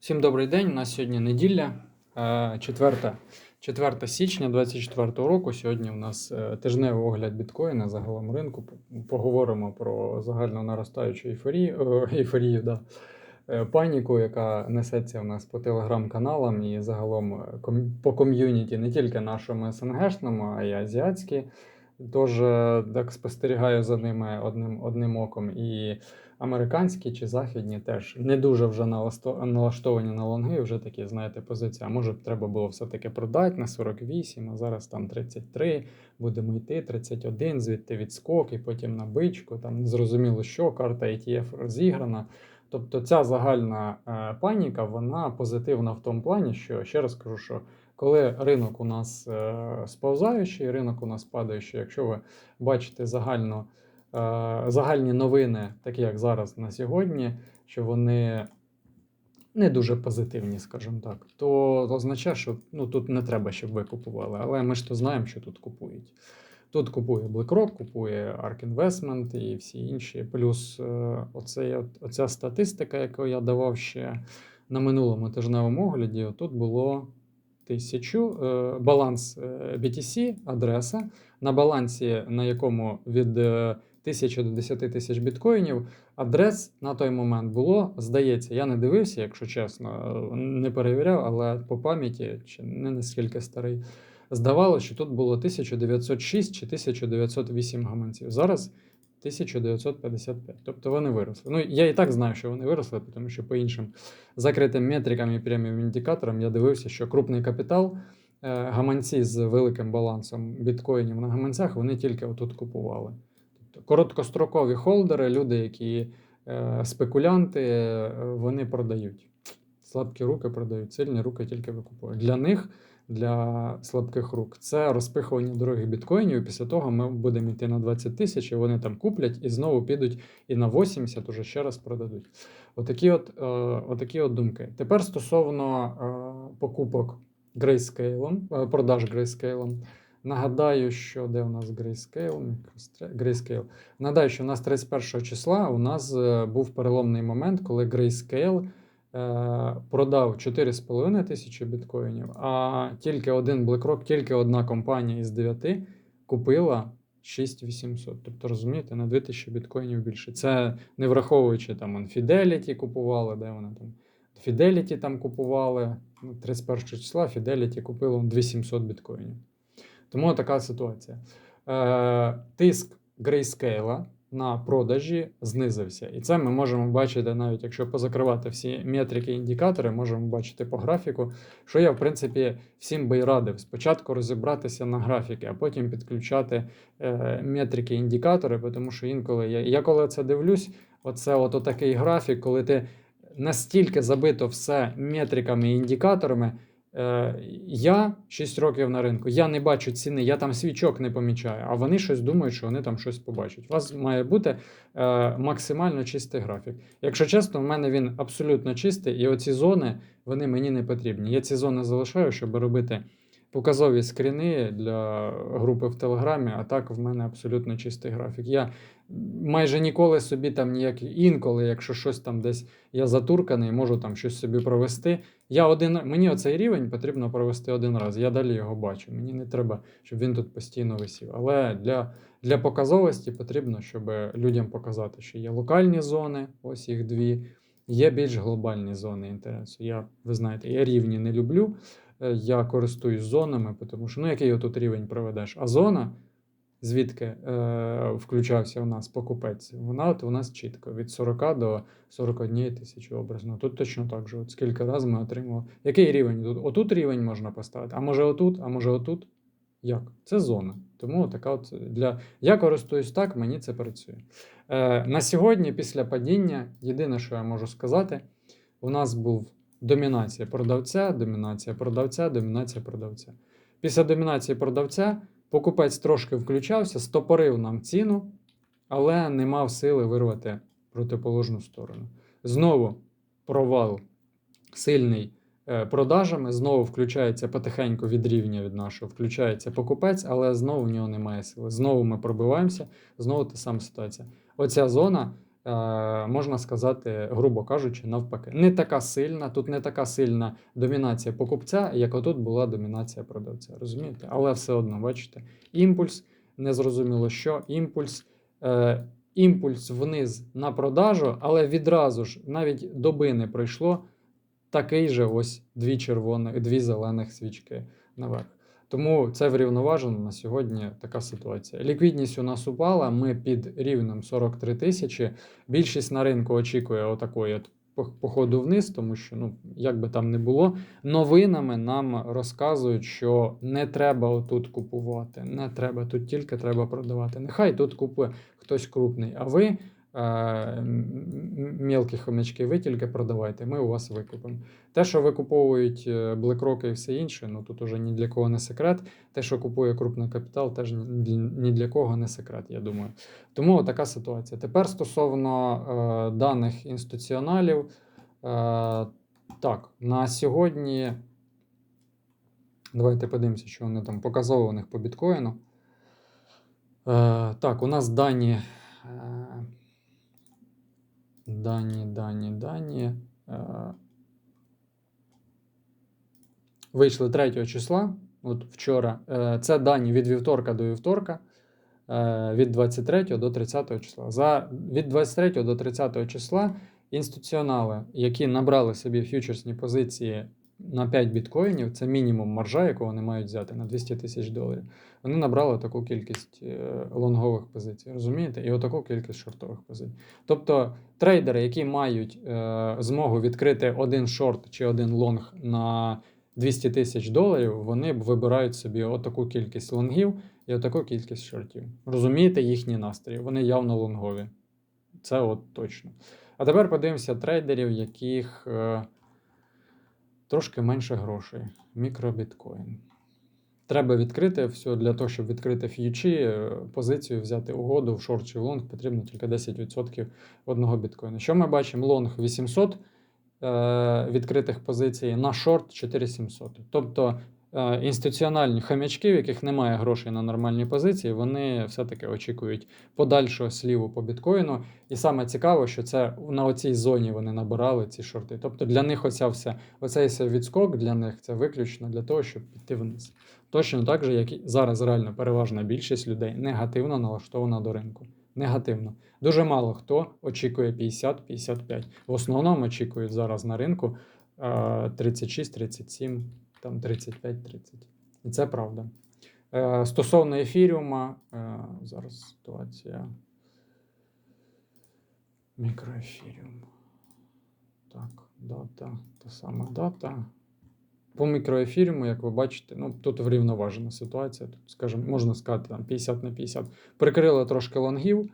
Всім добрий день. У нас сьогодні неділя, е, 4, 4 січня 2024 року. Сьогодні у нас е, тижневий огляд біткоїна загалом ринку. Поговоримо про загально наростаючу ейфорію, е, ейфорію да, паніку, яка несеться у нас по телеграм-каналам і загалом по ком'юніті, не тільки нашому СНГшному, а й азіатські. Тож так спостерігаю за ними одним, одним оком. І американські чи західні теж не дуже вже налаштовані на лонги, вже такі, знаєте, позиції. А може б треба було все-таки продати на 48, а зараз там 33, будемо йти, 31, звідти відскок, і потім на бичку, там незрозуміло що, карта ETF розіграна. Тобто ця загальна е, паніка, вона позитивна в тому плані, що ще раз кажу, що коли ринок у нас е, сповзаючий, ринок у нас падаючий, якщо ви бачите загально загальні новини, такі як зараз на сьогодні, що вони не дуже позитивні, скажімо так, то означає, що ну, тут не треба, щоб ви купували. Але ми ж то знаємо, що тут купують. Тут купує BlackRock, купує ARK Investment і всі інші. Плюс е, оцей, оця статистика, яку я давав ще на минулому тижневому огляді, тут було тисячу е, баланс е, BTC, адреса, на балансі, на якому від е, 1000 до 10 тисяч біткоїнів, адрес на той момент було, здається, я не дивився, якщо чесно, не перевіряв, але по пам'яті, чи не наскільки старий, здавалося, що тут було 1906 чи 1908 гаманців. Зараз 1955. Тобто вони виросли. Ну, я і так знаю, що вони виросли, тому що по іншим закритим метрикам і прямим індикаторам я дивився, що крупний капітал, е, гаманці з великим балансом біткоїнів на гаманцях, вони тільки отут купували. Короткострокові холдери, люди, які е, спекулянти, е, вони продають. Слабкі руки продають, сильні руки тільки викупують. Для них, для слабких рук, це розпихування дорогих біткоїнів. Після того ми будемо йти на 20 тисяч, і вони там куплять і знову підуть і на 80 уже ще раз продадуть. Отакі от, е, отакі от думки. Тепер стосовно покупок е, продаж Grayscale. Нагадаю, що де у нас Grayscale? Grayscale. Нагадаю, що у нас 31 числа у нас е, був переломний момент, коли Grayscale е, продав 4,5 тисячі біткоїнів, а тільки один BlackRock, тільки одна компанія із 9 купила 6800. Тобто, розумієте, на 2000 біткоїнів більше. Це не враховуючи там Fidelity купували, де вони там. Fidelity там купували ну, 31 числа, Fidelity купило 2700 біткоїнів. Тому така ситуація. Е, тиск Grayscale на продажі знизився. І це ми можемо бачити, навіть якщо позакривати всі метрики індикатори, можемо бачити по графіку, що я, в принципі, всім би й радив. Спочатку розібратися на графіки, а потім підключати е, метрики індикатори, тому що інколи я, я коли це дивлюсь, оце от такий графік, коли ти настільки забито все метриками і індикаторами. Е, я 6 років на ринку, я не бачу ціни, я там свічок не помічаю, а вони щось думають, що вони там щось побачать. У вас має бути е, максимально чистий графік. Якщо чесно, в мене він абсолютно чистий, і оці зони вони мені не потрібні. Я ці зони залишаю, щоб робити показові скріни для групи в Телеграмі, а так в мене абсолютно чистий графік. Я майже ніколи собі там ніякі інколи, якщо щось там десь я затурканий, можу там щось собі провести. Я один, мені оцей рівень потрібно провести один раз. Я далі його бачу. Мені не треба, щоб він тут постійно висів. Але для, для показовості потрібно, щоб людям показати, що є локальні зони, ось їх дві, є більш глобальні зони інтересу. Я, ви знаєте, я рівні не люблю. Е, Я користуюсь зонами, тому що ну який тут рівень проведеш? А зона, звідки е, включався у нас покупець, вона от у нас чітко від 40 до 41 тисячі образно. Тут точно так же. От скільки разів ми отримали. Який рівень тут? Отут рівень можна поставити, а може отут, а може отут. Як? Це зона. Тому така от для я користуюсь так, мені це працює. Е, на сьогодні, після падіння, єдине, що я можу сказати, у нас був домінація продавця, домінація продавця, домінація продавця. Після домінації продавця покупець трошки включався, стопорив нам ціну, але не мав сили вирвати протиположну сторону. Знову провал сильний е, продажами, знову включається потихеньку від рівня від нашого, включається покупець, але знову в нього немає сили. Знову ми пробиваємося, знову та сама ситуація. Оця зона можна сказати, грубо кажучи, навпаки. Не така сильна, тут не така сильна домінація покупця, як отут була домінація продавця. Розумієте? Але все одно, бачите, імпульс, незрозуміло що, імпульс. Е, Імпульс вниз на продажу, але відразу ж навіть доби не пройшло такий же ось дві червоних, дві зелених свічки наверх. Тому це врівноважено на сьогодні така ситуація. Ліквідність у нас упала. Ми під рівнем 43 тисячі. Більшість на ринку очікує отакої от походу вниз, тому що, ну, як би там не було, новинами нам розказують, що не треба отут купувати, не треба, тут тільки треба продавати. Нехай тут купує хтось крупний, а ви. Мілкі хомячки, ви тільки продавайте, ми у вас викупимо. Те, що викуповують е, BlackRock і все інше, ну тут уже ні для кого не секрет. Те, що купує крупний капітал, теж ні для- кого не секрет, я думаю. Тому така ситуація. Тепер стосовно е, даних інституціоналів, е, так, на сьогодні. Давайте подивимося, що вони там показали у них по біткоїну. Е, так, у нас дані. Е, дані, дані, дані. Е, вийшли 3 числа, от вчора. Е, Це дані від вівторка до вівторка, е, від 23 до 30 числа. За, від 23 до 30 числа інституціонали, які набрали собі ф'ючерсні позиції на 5 біткоїнів, це мінімум маржа, яку вони мають взяти на 200 тисяч доларів. Вони набрали таку кількість е, лонгових позицій, розумієте? І отаку кількість шортових позицій. Тобто трейдери, які мають е, змогу відкрити один шорт чи один лонг на 200 тисяч доларів, вони вибирають собі отаку кількість лонгів і отаку кількість шортів. Розумієте їхні настрої? Вони явно лонгові. Це от точно. А тепер подивимося трейдерів, яких е, трошки менше грошей. Мікробіткоін. Треба відкрити все для того, щоб відкрити ф'ючі, е, позицію, взяти угоду в шорт чи в лонг, потрібно тільки 10% одного біткоїна. Що ми бачимо? Лонг 800 е, відкритих позицій, на шорт 4700. Тобто інституціональні хомячки, в яких немає грошей на нормальні позиції, вони все-таки очікують подальшого сліву по біткоїну. І саме цікаво, що це на оцій зоні вони набирали ці шорти. Тобто для них оця вся, оцей відскок для них це виключно для того, щоб піти вниз. Точно так же, як і зараз реально переважна більшість людей негативно налаштована до ринку. Негативно. Дуже мало хто очікує 50-55. В основному очікують зараз на ринку е, 36, 37, там 35-30. І це правда. Е, Стосовно ефіріума, е, зараз ситуація. Мікроефіріум. Так, дата, та сама дата. По мікроефіріуму, як ви бачите, ну тут врівноважена ситуація. Тут, скажімо, можна сказати, там 50 на 50. Прикрили трошки лонгів,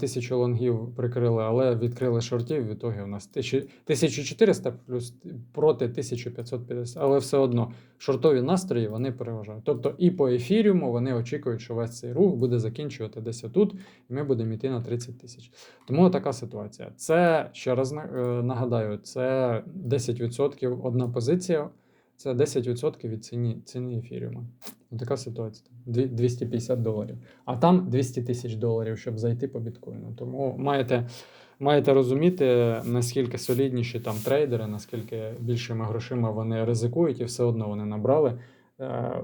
тисячу лонгів прикрили, але відкрили шортів. В ітогі у нас 1000 1400 плюс проти 1550. Але все одно шортові настрої вони переважають. Тобто і по ефіріуму вони очікують, що весь цей рух буде закінчувати десь тут, і ми будемо йти на 30 тисяч. Тому така ситуація. Це ще раз е, нагадаю, це 10% одна позиція. Це 10% від ціни, ціни ефіріума. Така ситуація. 250 доларів. А там 200 тисяч доларів, щоб зайти по біткоїну. Тому маєте, маєте розуміти, наскільки солідніші там трейдери, наскільки більшими грошима вони ризикують, і все одно вони набрали е,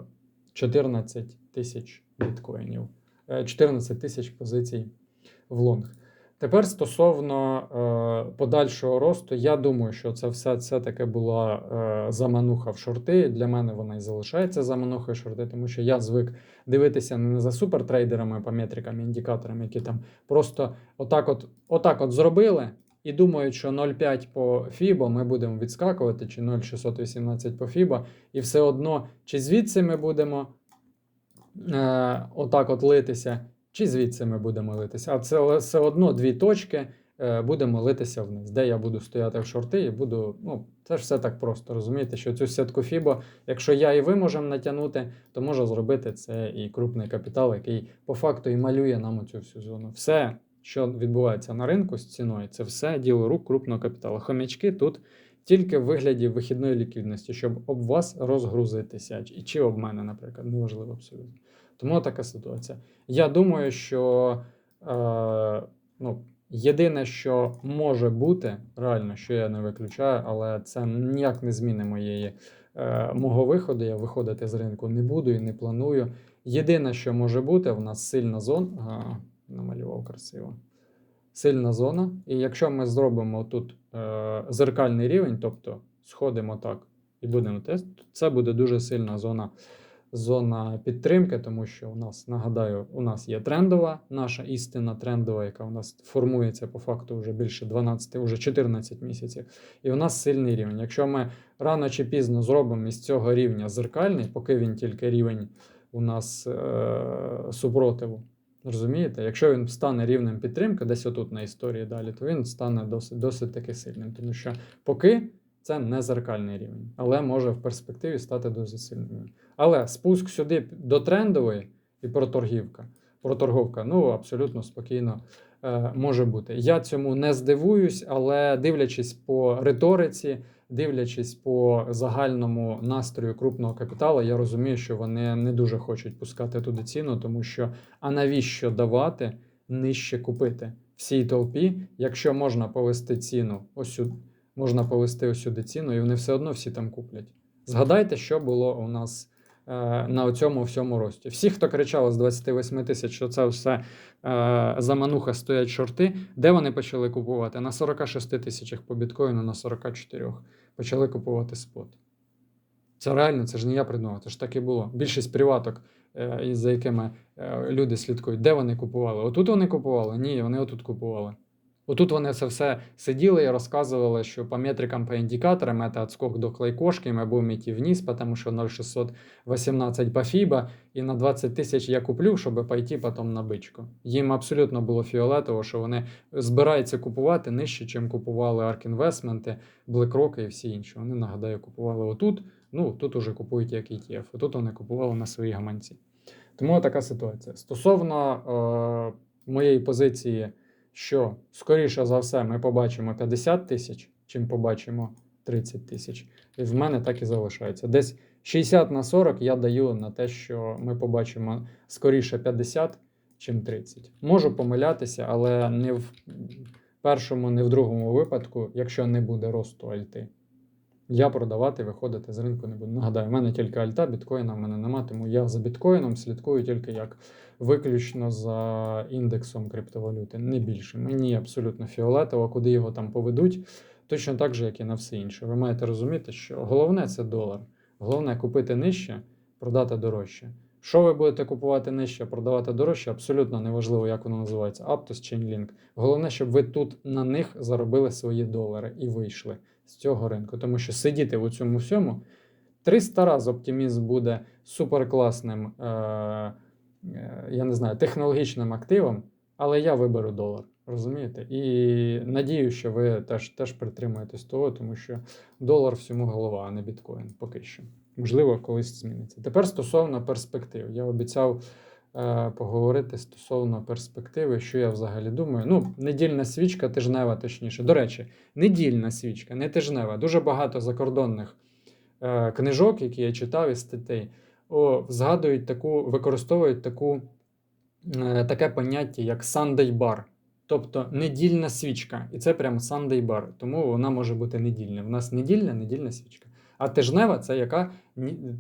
14 тисяч біткоїнів, Е, 14 тисяч позицій в лонг. Тепер стосовно е, подальшого росту, я думаю, що це все це таки була е, замануха в шорти. Для мене вона і залишається заманухою шорти, тому що я звик дивитися не за супертрейдерами по метрикам, індикаторам, які там просто отак от, отак от зробили. І думають, що 0,5 по FIBO ми будемо відскакувати, чи 0,618 по FIBO, і все одно, чи звідси ми будемо е, отак от литися, чи звідси ми будемо литися. А це все одно дві точки е, будемо литися вниз, де я буду стояти в шорти і буду. Ну, це ж все так просто. Розумієте, що цю сітку FIBO, якщо я і ви можемо натягнути, то може зробити це і крупний капітал, який по факту і малює нам цю всю зону. Все, що відбувається на ринку з ціною, це все діло рук крупного капіталу. Хомячки тут. Тільки в вигляді вихідної ліквідності, щоб об вас розгрузитися, чи об мене, наприклад, неважливо абсолютно. Тому така ситуація. Я думаю, що е, ну, Єдине, що може бути, реально, що я не виключаю, але це ніяк не зміни моєї, е, мого виходу. Я виходити з ринку не буду і не планую. Єдине, що може бути, в нас сильна зона. Ага, намалював красиво. Сильна зона. І якщо ми зробимо тут е, зеркальний рівень, тобто сходимо так і будемо тест, це буде дуже сильна зона, зона підтримки, тому що у нас, нагадаю, у нас є трендова, наша істина трендова, яка у нас формується по факту вже більше 12, вже 14 місяців. І у нас сильний рівень. Якщо ми рано чи пізно зробимо із цього рівня зеркальний, поки він тільки рівень у нас е, супротиву. Розумієте? Якщо він стане рівнем підтримки, десь отут на історії далі, то він стане досить, досить таки сильним. Тому що поки це не зеркальний рівень, але може в перспективі стати дуже сильним. Але спуск сюди до трендової і проторгівка, проторговка, ну абсолютно спокійно е, може бути. Я цьому не здивуюсь, але дивлячись по риториці, дивлячись по загальному настрою крупного капіталу, я розумію, що вони не дуже хочуть пускати туди ціну, тому що а навіщо давати нижче купити всій толпі, якщо можна повести ціну ось сюди, можна повести ось ціну, і вони все одно всі там куплять. Згадайте, що було у нас е, на цьому всьому рості. Всі, хто кричав з 28 тисяч, що це все е, замануха стоять шорти, де вони почали купувати? На 46 тисячах по біткоїну, на 44 почали купувати спот. Це реально, це ж не я придумав, це ж так і було. Більшість приваток, е, за якими е, люди слідкують, де вони купували? Отут вони купували? Ні, вони отут купували. Отут вони це все сиділи і розказували, що по метрикам, по індикаторам це відскок до клейкошки, ми будемо йти вниз, тому що 0,618 по FIBA, і на 20 тисяч я куплю, щоб пойти потім на бичку. Їм абсолютно було фіолетово, що вони збираються купувати нижче, чим купували ARK Investment, BlackRock і всі інші. Вони, нагадаю, купували отут, ну тут уже купують як ETF, отут вони купували на свої гаманці. Тому така ситуація. Стосовно е, моєї позиції, що скоріше за все ми побачимо 50 тисяч, чим побачимо 30 тисяч. І в мене так і залишається. Десь 60 на 40 я даю на те, що ми побачимо скоріше 50, чим 30. Можу помилятися, але не в першому, не в другому випадку, якщо не буде росту альти. Я продавати, виходити з ринку не буду. Нагадаю, в мене тільки альта, біткоїна в мене нема, тому я за біткоїном слідкую тільки як виключно за індексом криптовалюти, не більше. Мені абсолютно фіолетово, куди його там поведуть, точно так же, як і на все інше. Ви маєте розуміти, що головне це долар. Головне купити нижче, продати дорожче. Що ви будете купувати нижче, продавати дорожче, абсолютно неважливо, як воно називається, Aptos, Chainlink. Головне, щоб ви тут на них заробили свої долари і вийшли з цього ринку. Тому що сидіти в цьому всьому 300 разів оптимізм буде суперкласним, е, я не знаю, технологічним активом, але я виберу долар. Розумієте? І надію, що ви теж, теж притримуєтесь того, тому що долар всьому голова, а не біткоін поки що. Можливо, колись зміниться. Тепер стосовно перспектив. Я обіцяв е, поговорити стосовно перспективи, що я взагалі думаю. Ну, недільна свічка, тижнева, точніше. До речі, недільна свічка, не тижнева. Дуже багато закордонних е, книжок, які я читав із статей, о, згадують таку, використовують таку, е, таке поняття, як Sunday bar. Тобто недільна свічка. І це прямо Sunday bar, тому вона може бути недільна. У нас недільна, недільна свічка. А тижнева це яка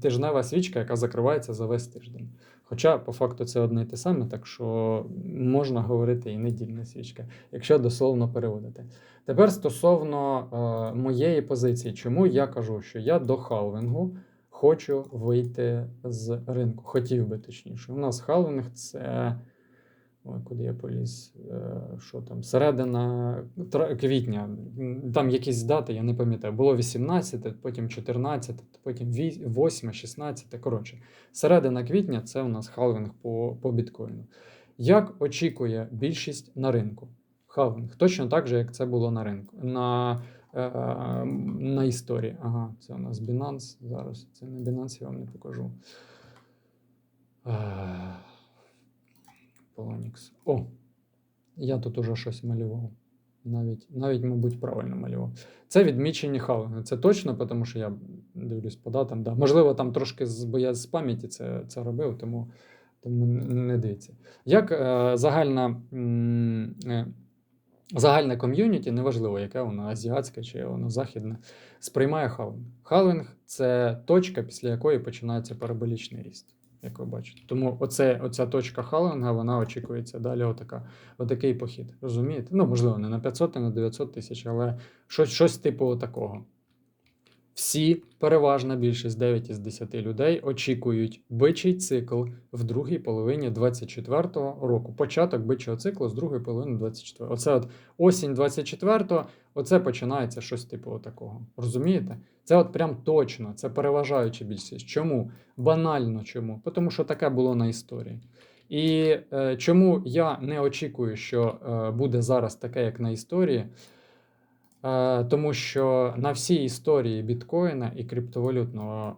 тижнева свічка, яка закривається за весь тиждень. Хоча, по факту, це одне і те саме, так що можна говорити і недільна свічка, якщо дословно переводити. Тепер стосовно е, моєї позиції, чому я кажу, що я до халвінгу хочу вийти з ринку. Хотів би точніше. У нас халвінг це. Ой, куди я поліз? Е, Що там? Середина квітня. Там якісь дати, я не пам'ятаю. Було 18, потім 14, потім 8, 16. Коротше, середина квітня це у нас халвінг по, по біткоїну. Як очікує більшість на ринку? Халвінг. Точно так же, як це було на ринку. На, на історії. Ага, це у нас Binance. Зараз це не Binance, я вам не покажу. Е, Polonix. О, я тут уже щось малював. Навіть, навіть, мабуть, правильно малював. Це відмічені халвинги. Це точно, тому що я дивлюсь по датам. Да. Можливо, там трошки з, бо я з пам'яті це, це робив, тому, тому не дивіться. Як е, загальна е, загальне ком'юніті, неважливо, яке воно азіатське чи воно західне, сприймає халвінг. Халвінг це точка, після якої починається параболічний ріст, як ви бачите. Тому оце, оця точка халвінга, вона очікується далі. Отака, отакий похід. Розумієте? Ну, можливо, не на 500, не на 900 тисяч, але щось, щось типу такого. Всі, переважна більшість 9 із 10 людей очікують бичий цикл в другій половині 24-го року. Початок бичого циклу з другої половини 24-го. Оце от осінь 24-го, оце починається щось типу такого. Розумієте? Це от прям точно, це переважаюча більшість. Чому? Банально чому? Тому що таке було на історії. І е, чому я не очікую, що е, буде зараз таке, як на історії? Е, Тому що на всій історії біткоїна і криптовалютного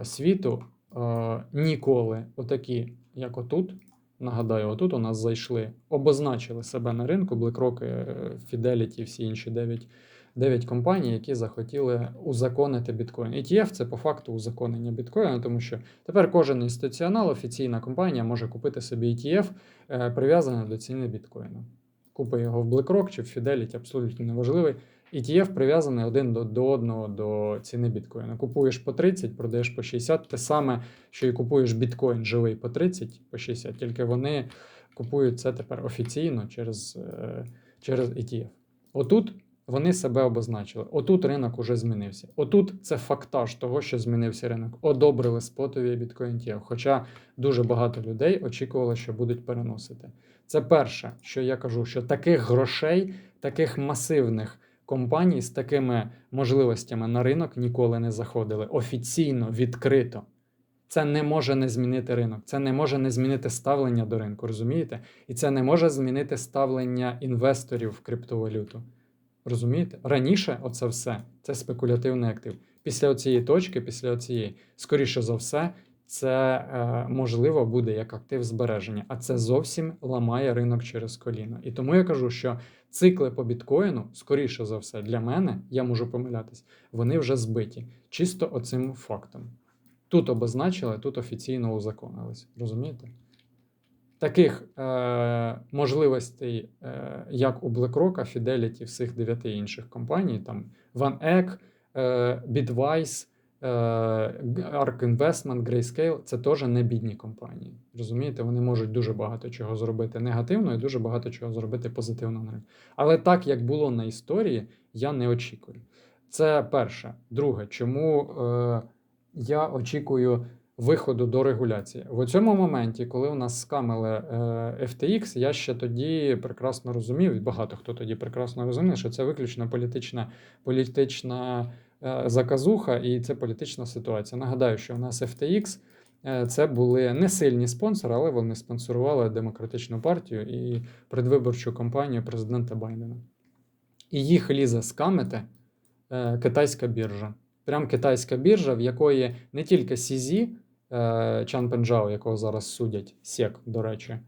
е, світу е, ніколи, отакі, як отут, нагадаю, отут у нас зайшли, обозначили себе на ринку BlackRock, Fidelity, всі інші 9, 9 компаній, які захотіли узаконити біткоін. ETF – це по факту узаконення біткоїна, тому що тепер кожен інституціонал, офіційна компанія може купити собі ETF, прив'язаний до ціни біткоїна. Купи його в BlackRock чи в Fidelity, абсолютно неважливий. ETF прив'язаний один до, до одного до ціни біткоїна. Купуєш по 30, продаєш по 60. Те саме, що і купуєш біткоін живий по 30, по 60, тільки вони купують це тепер офіційно через, е, через ETF. Отут вони себе обозначили. Отут ринок уже змінився. Отут це фактаж того, що змінився ринок. Одобрили спотові біткоін ETF. Хоча дуже багато людей очікувало, що будуть переносити. Це перше, що я кажу, що таких грошей, таких масивних компаній з такими можливостями на ринок ніколи не заходили офіційно, відкрито. Це не може не змінити ринок, це не може не змінити ставлення до ринку, розумієте? І це не може змінити ставлення інвесторів в криптовалюту. Розумієте? Раніше оце все це спекулятивний актив. Після цієї точки, після цієї, скоріше за все, це е, можливо буде як актив збереження, а це зовсім ламає ринок через коліно. І тому я кажу, що цикли по біткоїну, скоріше за все, для мене, я можу помилятись, вони вже збиті чисто оцим фактом. Тут обозначили, тут офіційно узаконились. Розумієте? Таких е, можливостей, е, як у BlackRock, Fidelity, всіх дев'яти інших компаній, там OneEck, е, Bitwise, ARK Investment, Grayscale, це теж не бідні компанії. Розумієте, вони можуть дуже багато чого зробити негативно і дуже багато чого зробити позитивно на ринку. Але так, як було на історії, я не очікую. Це перше. Друге, чому е, я очікую виходу до регуляції. В цьому моменті, коли у нас скамили е, FTX, я ще тоді прекрасно розумів, і багато хто тоді прекрасно розумів, що це виключно політична, політична е, заказуха і це політична ситуація. Нагадаю, що у нас FTX е, це були не сильні спонсори, але вони спонсорували демократичну партію і предвиборчу кампанію президента Байдена. І їх лізе скамити е, китайська біржа. Прям китайська біржа, в якої не тільки е, Чан Пенджао, якого зараз судять, Сек, до речі, е,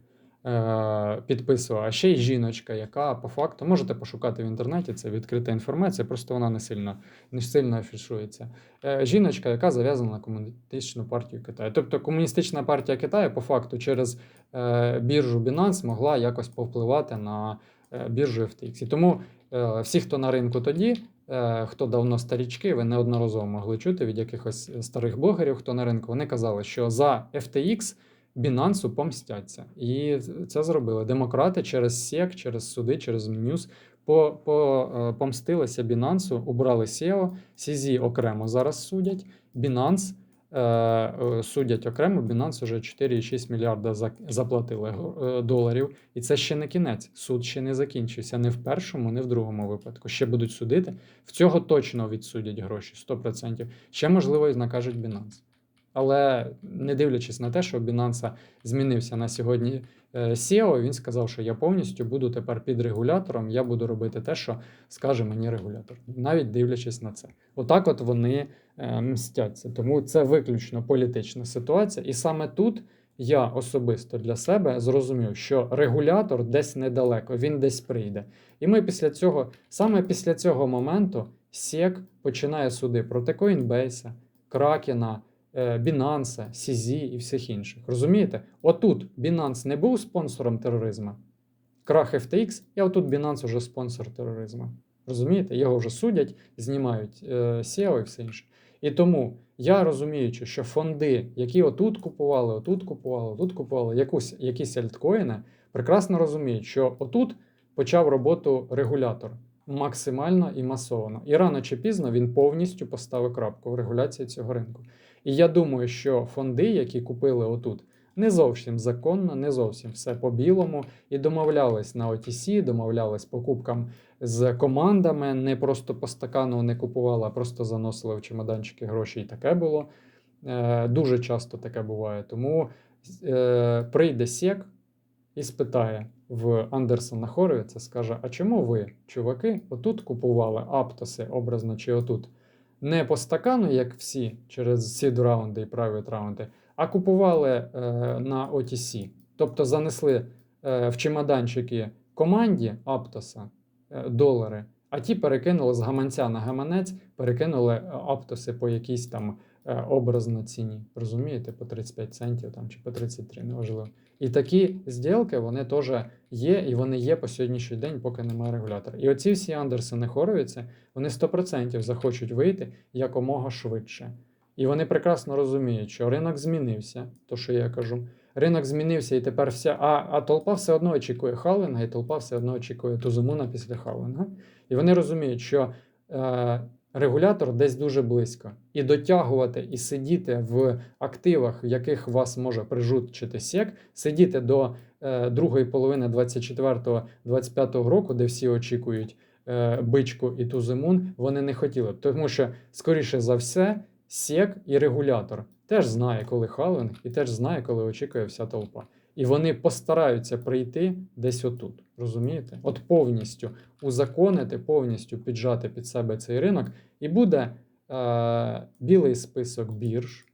підписував, а ще й жіночка, яка по факту можете пошукати в інтернеті, це відкрита інформація, просто вона не сильно не сильно афішується. Е, Жіночка, яка зав'язана на комуністичну партію Китаю. Тобто комуністична партія Китаю по факту через е, біржу Binance могла якось повпливати на е, біржу FTX. І тому е, всі, хто на ринку тоді. Е, Хто давно старічки, ви неодноразово могли чути від якихось старих блогерів, хто на ринку, вони казали, що за FTX Binance помстяться. І це зробили демократи через SEC, через суди, через Мінюс по, по, е, помстилися Binance, убрали SEO, CZ окремо зараз судять. Binance е, е, судять окремо, Binance вже 4,6 мільярда заплатили е, доларів. І це ще не кінець. Суд ще не закінчився не в першому, не в другому випадку. Ще будуть судити. В цього точно відсудять гроші 100%. Ще, можливо, і накажуть Binance. Але не дивлячись на те, що Binance змінився на сьогодні е, SEO, він сказав, що я повністю буду тепер під регулятором, я буду робити те, що скаже мені регулятор, навіть дивлячись на це. Отак, от вони е, мстяться. Тому це виключно політична ситуація. І саме тут я особисто для себе зрозумів, що регулятор десь недалеко, він десь прийде. І ми після цього, саме після цього моменту, SEC починає суди проти Coinbase, Кракена. Е, Binance, CZ і всіх інших. Розумієте? Отут Binance не був спонсором тероризму, крах FTX, і отут Binance вже спонсор тероризму. Розумієте? Його вже судять, знімають е, SEO і все інше. І тому я розуміючи, що фонди, які отут купували, отут купували, отут купували якусь, якісь альткоїни, прекрасно розуміють, що отут почав роботу регулятор максимально і масово. І рано чи пізно він повністю поставив крапку в регуляції цього ринку. І я думаю, що фонди, які купили отут, не зовсім законно, не зовсім все по-білому, і домовлялись на OTC, домовлялись покупкам з командами, не просто по стакану не купували, а просто заносили в чемоданчики гроші. І таке було. Е, Дуже часто таке буває. Тому е, прийде сек і спитає в Андерсона Хоровіца, скаже: А чому ви, чуваки, отут купували аптоси, образно чи отут? Не по стакану, як всі, через сід раунди і private раунди, а купували е, на OTC. Тобто занесли е, в чемоданчики команді Аптоса е, долари, а ті перекинули з гаманця на гаманець, перекинули е, Аптоси по якійсь там образно ціні. Розумієте, по 35 центів там, чи по 33, неважливо. І такі зділки вони теж є, і вони є по сьогоднішній день, поки немає регулятора. І оці всі Андерсени Хоровіці, вони 100% захочуть вийти якомога швидше. І вони прекрасно розуміють, що ринок змінився, то що я кажу. Ринок змінився, і тепер вся. А, а толпа все одно очікує халвінга, і толпа все одно очікує Тузумуна після халвінга. І вони розуміють, що е, регулятор десь дуже близько. І дотягувати і сидіти в активах, в яких вас може прижучити сек, сидіти до е, другої половини 24-25 року, де всі очікують е, бичку і тузимун, вони не хотіли. б. Тому що, скоріше за все, сек і регулятор теж знає, коли халвінг, і теж знає, коли очікує вся толпа. І вони постараються прийти десь отут. Розумієте? От повністю узаконити, повністю піджати під себе цей ринок, і буде е, білий список бірж,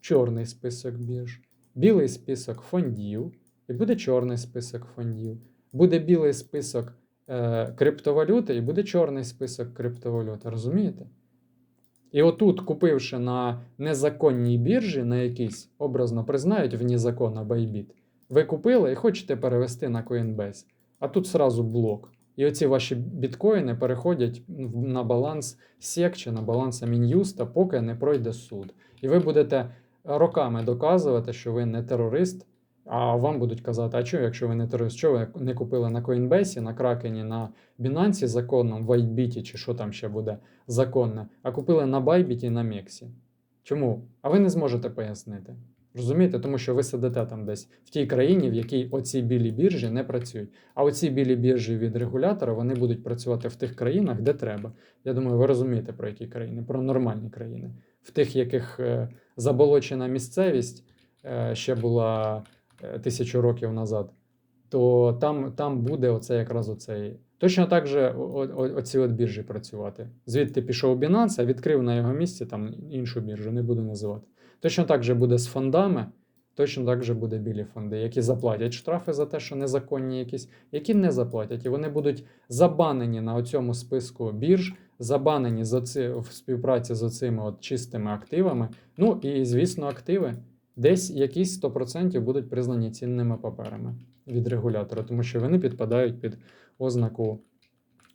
чорний список бірж, білий список фондів, і буде чорний список фондів, буде білий список е, криптовалюти, і буде чорний список криптовалюти. Розумієте? І отут, купивши на незаконній біржі, на якійсь образно признають вні закону Bybit, ви купили і хочете перевести на Coinbase, а тут сразу блок. І оці ваші біткоїни переходять на баланс SEC чи на баланс Мін'юста, поки не пройде суд. І ви будете роками доказувати, що ви не терорист, а вам будуть казати, а що, якщо ви не терорист, що ви не купили на Coinbase, на Кракені, на Binance законно, в WhiteBit чи що там ще буде законне, а купили на Bybit і на Мексі. Чому? А ви не зможете пояснити. Розумієте, тому що ви сидите там десь в тій країні, в якій оці білі біржі не працюють. А оці білі біржі від регулятора вони будуть працювати в тих країнах, де треба. Я думаю, ви розумієте про які країни, про нормальні країни, в тих, яких е, заболочена місцевість е, ще була тисячу років назад, то там, там буде оце якраз оцей. Точно так же оці от біржі працювати. Звідти пішов Binance, відкрив на його місці там іншу біржу, не буду називати. Точно так же буде з фондами, точно так же буде білі фонди, які заплатять штрафи за те, що незаконні якісь, які не заплатять, і вони будуть забанені на цьому списку бірж, забанені з оці, в співпраці з оцими от чистими активами. Ну і, звісно, активи десь якісь 100% будуть признані цінними паперами від регулятора, тому що вони підпадають під ознаку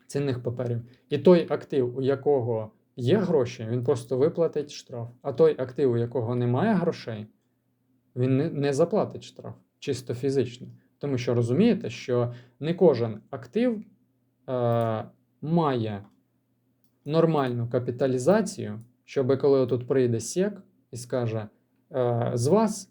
цінних паперів. І той актив, у якого є гроші, він просто виплатить штраф. А той актив, у якого немає грошей, він не, заплатить штраф, чисто фізично. Тому що розумієте, що не кожен актив е, має нормальну капіталізацію, щоб коли тут прийде сек і скаже: з вас,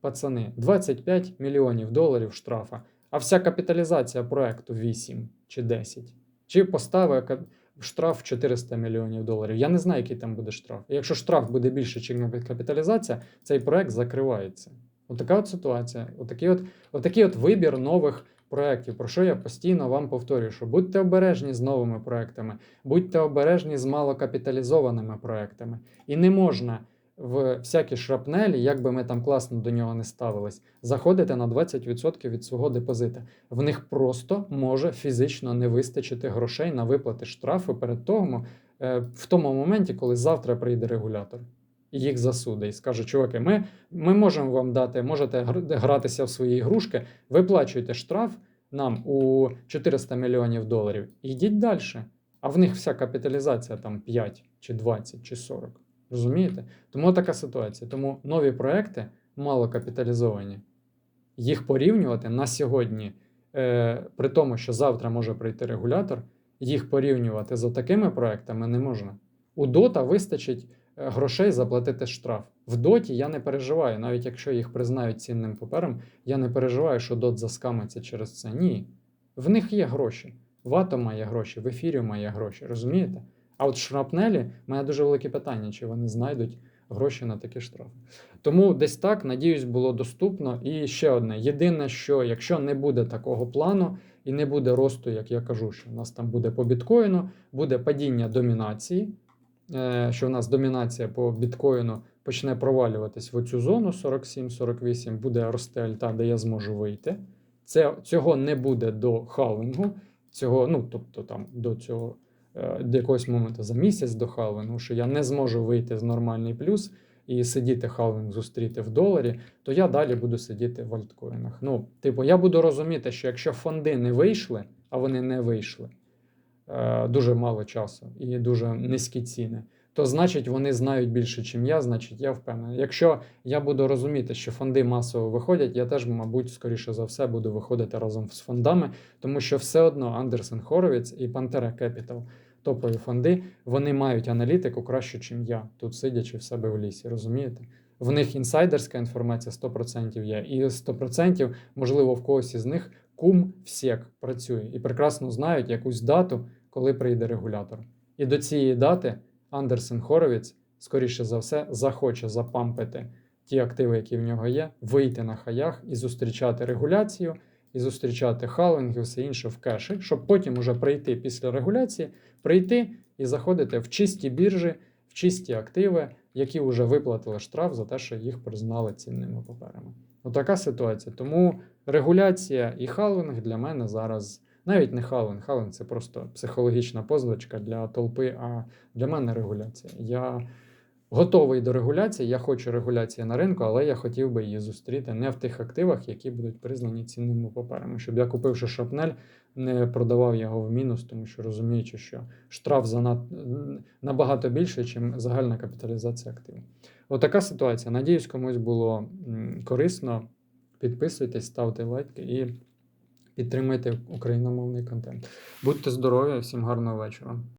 пацани, 25 мільйонів доларів штрафа, а вся капіталізація проекту 8 чи 10, чи поставить ка- штраф 400 мільйонів доларів. Я не знаю, який там буде штраф. Якщо штраф буде більше, ніж капіталізація, цей проект закривається. Отака от ситуація. Отакий от, отакий от вибір нових проєктів, про що я постійно вам повторюю, що будьте обережні з новими проектами, будьте обережні з малокапіталізованими проектами. І не можна в всякі шрапнелі, як би ми там класно до нього не ставились, заходити на 20% від свого депозита. В них просто може фізично не вистачити грошей на виплати штрафу перед тому, е, в тому моменті, коли завтра прийде регулятор. І їх засуде і скаже, чуваки, ми, ми можемо вам дати, можете гратися в свої ігрушки, виплачуйте штраф, нам у 400 мільйонів доларів, йдіть далі. А в них вся капіталізація там 5 чи 20 чи 40. Розумієте? Тому така ситуація. Тому нові проекти мало капіталізовані. Їх порівнювати на сьогодні, е, при тому, що завтра може прийти регулятор, їх порівнювати з такими проектами не можна. У Дота вистачить е, грошей заплатити штраф. В Доті я не переживаю, навіть якщо їх признають цінним папером, я не переживаю, що Дот заскамиться через це. Ні. В них є гроші. В Атома є гроші, в Ефіріума є гроші, розумієте? А от шрапнелі, в мене дуже велике питання, чи вони знайдуть гроші на такі штрафи. Тому десь так, надіюсь, було доступно. І ще одне: єдине, що якщо не буде такого плану і не буде росту, як я кажу, що у нас там буде по біткоїну, буде падіння домінації, е, що в нас домінація по біткоїну почне провалюватись в оцю зону 47-48, буде рости альта, де я зможу вийти. Це, цього не буде до халвінгу, цього, ну тобто там до цього до якогось моменту за місяць до халвінгу, що я не зможу вийти з нормальний плюс і сидіти халвінг зустріти в доларі, то я далі буду сидіти в альткоїнах. Ну, типу, я буду розуміти, що якщо фонди не вийшли, а вони не вийшли е, дуже мало часу і дуже низькі ціни. То значить вони знають більше, ніж я, значить я впевнений. Якщо я буду розуміти, що фонди масово виходять, я теж, мабуть, скоріше за все буду виходити разом з фондами, тому що все одно Андерсен Хоровіц і Пантера Capital, топові фонди, вони мають аналітику кращу, ніж я, тут сидячи в себе в лісі, розумієте? В них інсайдерська інформація 100% є, і 100% можливо в когось із них кум всек працює і прекрасно знають якусь дату, коли прийде регулятор. І до цієї дати Андерсен Хоровіц, скоріше за все, захоче запампити ті активи, які в нього є, вийти на хаях і зустрічати регуляцію, і зустрічати халвінг і все інше в кеші, щоб потім уже прийти після регуляції, прийти і заходити в чисті біржі, в чисті активи, які вже виплатили штраф за те, що їх признали цінними паперами. Отака ситуація. Тому регуляція і халвінг для мене зараз. Навіть не халвінг, халвінг це просто психологічна позначка для толпи, а для мене регуляція. Я готовий до регуляції, я хочу регуляції на ринку, але я хотів би її зустріти не в тих активах, які будуть признані цінними паперами, щоб я купивши шрапнель, не продавав його в мінус, тому що розуміючи, що штраф занад... набагато більше, ніж загальна капіталізація активів. Отака ситуація. Надіюсь, комусь було корисно. Підписуйтесь, ставте лайки і підтримуйте україномовний контент. Будьте здорові, всім гарного вечора.